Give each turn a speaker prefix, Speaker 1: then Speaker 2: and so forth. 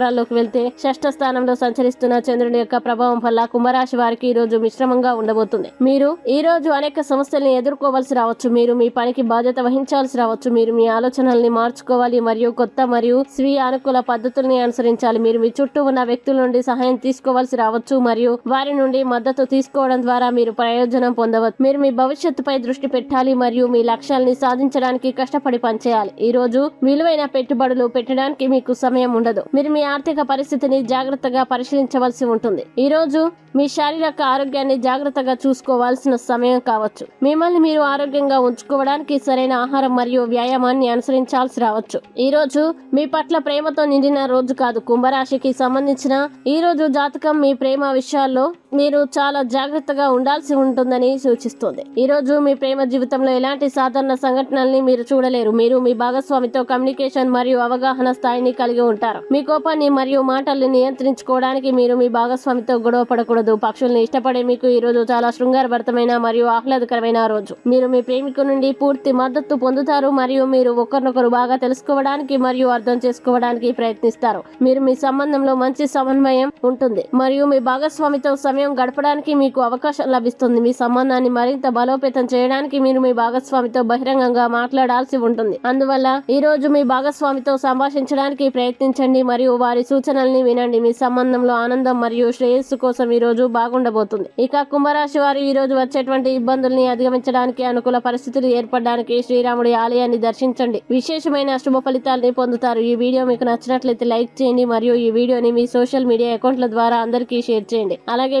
Speaker 1: వివరాల్లోకి వెళ్తే షష్ఠ స్థానంలో సంచరిస్తున్న చంద్రుడి యొక్క ప్రభావం వల్ల కుంభరాశి వారికి ఈ రోజు మిశ్రమంగా ఉండబోతుంది. మీరు ఈ రోజు అనేక సమస్యల్ని ఎదుర్కోవాల్సి రావచ్చు. మీరు మీ పనికి బాధ్యత వహించాల్సి రావచ్చు. మీరు మీ ఆలోచనల్ని మార్చుకోవాలి మరియు కొత్త మరియు స్వీయ అనుకూల పద్ధతుల్ని అనుసరించాలి. మీరు మీ చుట్టూ ఉన్న వ్యక్తుల నుండి సహాయం తీసుకోవాల్సి రావచ్చు మరియు వారి నుండి మద్దతు తీసుకోవడం ద్వారా మీరు ప్రయోజనం పొందవచ్చు. మీరు మీ భవిష్యత్తుపై దృష్టి పెట్టాలి మరియు మీ లక్ష్యాల్ని సాధించడానికి కష్టపడి పనిచేయాలి. ఈ రోజు విలువైన పెట్టుబడులు పెట్టడానికి మీకు సమయం ఉండదు. మీరు మీ మీ ఆర్థిక పరిస్థితిని జాగ్రత్తగా పరిశీలించవలసి ఉంటుంది. ఈ రోజు మీ శారీరక ఆరోగ్యాన్ని జాగ్రత్తగా చూసుకోవాల్సిన సమయం కావచ్చు. మిమ్మల్ని మీరు ఆరోగ్యంగా ఉంచుకోవడానికి సరైన ఆహారం మరియు వ్యాయామాన్ని అనుసరించాల్సి రావచ్చు. ఈ రోజు మీ పట్ల ప్రేమతో నిండిన రోజు కాదు. కుంభరాశికి సంబంధించిన ఈ రోజు జాతకం మీ ప్రేమ విషయాల్లో మీరు చాలా జాగ్రత్తగా ఉండాల్సి ఉంటుందని సూచిస్తుంది. ఈ రోజు మీ ప్రేమ జీవితంలో ఎలాంటి సాధారణ సంఘటనల్ని మీరు చూడలేరు. మీరు మీ భాగస్వామితో కమ్యూనికేషన్ మరియు అవగాహన స్థాయిని కలిగి ఉంటారు. మీ కోపాన్ని మరియు మాటల్ని నియంత్రించుకోవడానికి మీరు మీ భాగస్వామితో గొడవ పడకూడదు. పక్షుల్ని ఇష్టపడే మీకు ఈ రోజు చాలా శృంగారభరితమైన మరియు ఆహ్లాదకరమైన రోజు. మీరు మీ ప్రేమికు నుండి పూర్తి మద్దతు పొందుతారు మరియు మీరు ఒకరినొకరు బాగా తెలుసుకోవడానికి మరియు అర్థం చేసుకోవడానికి ప్రయత్నిస్తారు. మీరు మీ సంబంధంలో మంచి సమన్వయం ఉంటుంది. మరియు మీ భాగస్వామితో సమయం గడపడానికి మీకు అవకాశం లభిస్తుంది. మీ సంబంధాన్ని మరింత బలోపేతం చేయడానికి మీరు మీ భాగస్వామితో బహిరంగంగా మాట్లాడాల్సి ఉంటుంది. అందువల్ల ఈ రోజు మీ భాగస్వామితో సంభాషించడానికి ప్రయత్నించండి మరియు వారి సూచనల్ని వినండి. మీ సంబంధంలో ఆనందం మరియు శ్రేయస్సు కోసం ఈ రోజు బాగుండబోతుంది. ఇక కుంభరాశి వారు ఈ రోజు వచ్చేటువంటి ఇబ్బందుల్ని అధిగమించడానికి అనుకూల పరిస్థితులు ఏర్పడడానికి శ్రీరాముడి ఆలయాన్ని దర్శించండి. విశేషమైన శుభ ఫలితాలని పొందుతారు. ఈ వీడియో మీకు నచ్చినట్లయితే లైక్ చేయండి మరియు ఈ వీడియోని మీ సోషల్ మీడియా అకౌంట్ల ద్వారా అందరికీ షేర్ చేయండి. అలాగే